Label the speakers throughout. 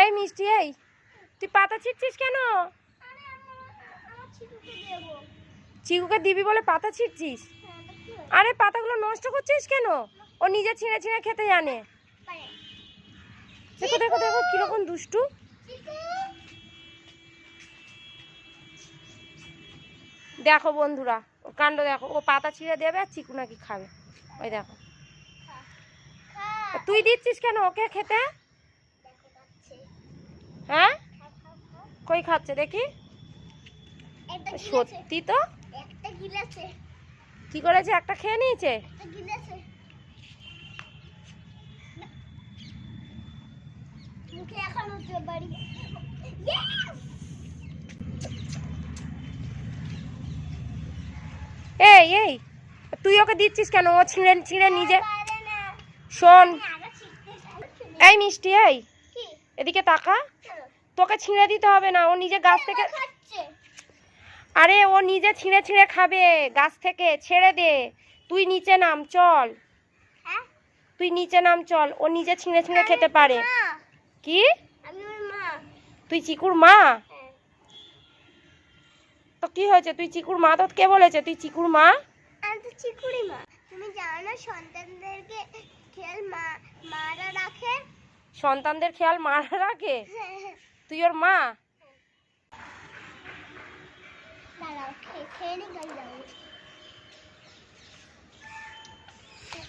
Speaker 1: এই মিষ্টি, এই। তুই পাতা ছিটছিস কেন? চিকুকে দিবি বলে পাতা ছিটছিস? আরে পাতাগুলো নষ্ট করছিস কেন? ও নিজে ছিঁড়ে ছিঁড়ে খেতে জানে। দেখো দেখো দেখো, কীরকম দুষ্টু। দেখো বন্ধুরা ওর কাণ্ড দেখো, ও পাতা ছিঁড়ে দেবে আর চিকু নাকি খাবে। ওই দেখো। তুই দিচ্ছিস কেন ওকে খেতে? হ্যাঁ? কই খাচ্ছে দেখি। সত্যি তো? কি করেছে? একটা খেয়ে নিয়েছে! এই এই তুই ওকে দিচ্ছিস কেন? ও ছিঁড়ে ছিঁড়ে নিজে শোন। এই মিষ্টি এই? এদিকে তাকা। তোকে ছিঁড়ে দিতে হবে না ও নিজে গাছ থেকে আরে ও নিজে ছিঁড়ে ছিঁড়ে খাবে গাছ থেকে। ছেড়ে দে। তুই নিচে নাম চল।
Speaker 2: হ্যাঁ?
Speaker 1: তুই নিচে নাম চল। ও নিজে ছিঁড়ে ছিঁড়ে খেতে পারে। কি?
Speaker 2: মা।
Speaker 1: তুই চিকুর মা?
Speaker 2: হ্যাঁ।
Speaker 1: তো কি হয়েছে? তুই চিকুর মা? তো কে বলেছে? তুই চিকুর মা?
Speaker 2: আমি তো চিকুরি মা। তুমি জানো না সন্তানদেরকে খেয়াল মা রাখে
Speaker 1: সন্তানদের খেয়াল মারা রাখে তুই ওর মা?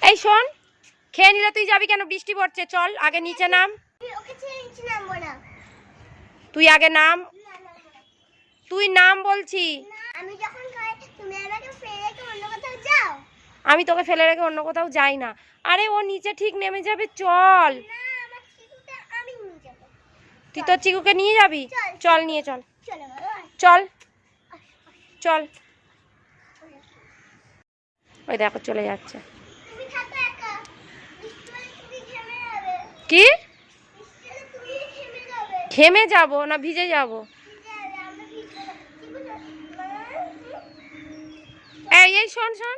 Speaker 1: এই শোন খেয়ে নিলে তুই যাবি কেন? বৃষ্টি পড়ছে চল আগে নিচে নাম। তুই আগে নাম। তুই নাম বলছি।
Speaker 2: আমি যখন তুমি আমাকে ফেলে রেখে অন্য কোথাও যাও?
Speaker 1: আমি তোকে ফেলে রেখে অন্য কোথাও যাই না। আরে ও নিচে ঠিক নেমে যাবে চল
Speaker 2: না আমার চিকুটা আমি নিয়ে যাব
Speaker 1: তুই তোর চিকুকে নিয়ে যাবি?
Speaker 2: চল।
Speaker 1: নিয়ে চল।
Speaker 2: চলো।
Speaker 1: চল। ওই দেখো চলে যাচ্ছে। কি?
Speaker 2: ঘেমে যাব।
Speaker 1: না ভিজে যাব? এই শোন শোন।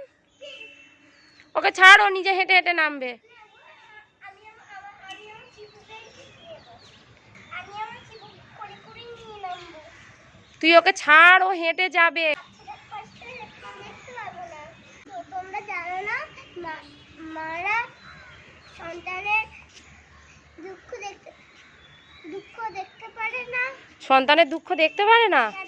Speaker 1: ওকে ছাড় ও নিজে হেঁটে হেঁটে নামবে
Speaker 2: আমি আমার আমার- আমি আমার চিকুকে নিয়ে যাব। আমি আমার চিকু করে করে নিয়ে নামবো
Speaker 1: তুই ওকে ছাড় ও হেঁটে যাবে।
Speaker 2: তোমরা জানো না মারা সন্তানের দুঃখ দেখতে দুঃখ দেখতে পারে না?
Speaker 1: সন্তানের দুঃখ দেখতে পারে না?
Speaker 2: না